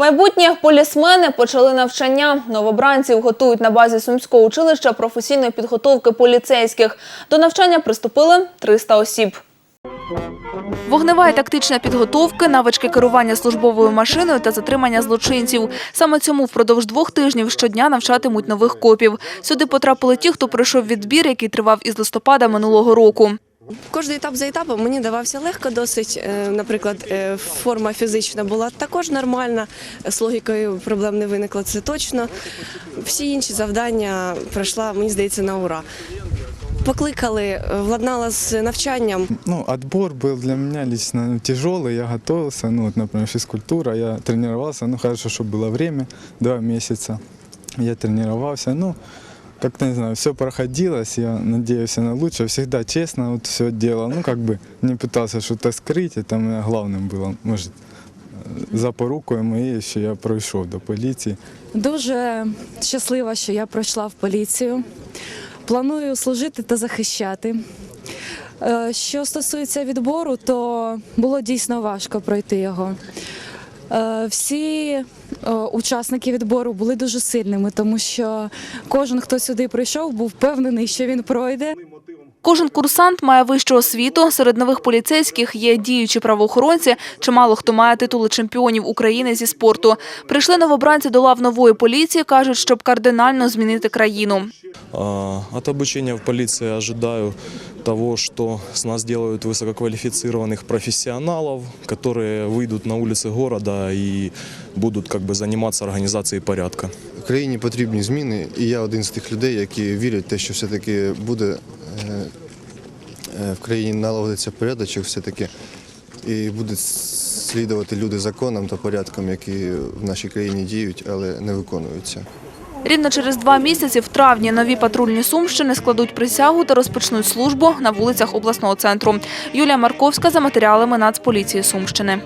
Майбутні полісмени почали навчання. Новобранців готують на базі Сумського училища професійної підготовки поліцейських. До навчання приступили 300 осіб. Вогнева і тактична підготовки, навички керування службовою машиною та затримання злочинців. Саме цьому впродовж двох тижнів щодня навчатимуть нових копів. Сюди потрапили ті, хто пройшов відбір, який тривав із листопада минулого року. Кожний етап за етапом мені давався легко досить. Е, Наприклад, е, форма фізична була також нормальна, з логікою проблем не виникло, це точно. Всі інші завдання пройшла, мені здається, на ура. Покликали, е, владнала з навчанням. Ну, отбор был для меня лично ну, тяжелый, я готовился, ну, вот, например, физкультура, я тренировался, ну, хорошо, что было время, два месяца, я тренировался, ну, как-то, не знаю, все проходилось, я надеялся на лучшее, всегда честно вот все делал, ну, как бы не пытался что-то скрыть, это у меня главным было, может, э, за порукою моєю, що я пройшов до поліції. Дуже щаслива, що я пройшла в поліцію. Планую служити та захищати. Е, Що стосується відбору, то було дійсно важко пройти його. Е, Всі е, учасники відбору були дуже сильними, тому що кожен, хто сюди прийшов, був впевнений, що він пройде. Кожен курсант має вищу освіту. Серед нових поліцейських є діючі правоохоронці. Чимало хто має титули чемпіонів України зі спорту. Прийшли новобранці до лав нової поліції, кажуть, щоб кардинально змінити країну. А, От обучения в полиции ожидаю того, что с нас делают высококвалифицированных профессионалов, которые выйдут на улицы города и будут как бы заниматься организацией порядка. Країні потрібні зміни, і я один з тих людей, які вірять в те, що все-таки буде е, е, в країні налагодиться порядочок все-таки, і будуть слідувати люди законам та порядкам, які в нашій країні діють, але не виконуються. Рівно через два місяці в травні нові патрульні Сумщини складуть присягу та розпочнуть службу на вулицях обласного центру. Юлія Марковська за матеріалами Нацполіції Сумщини.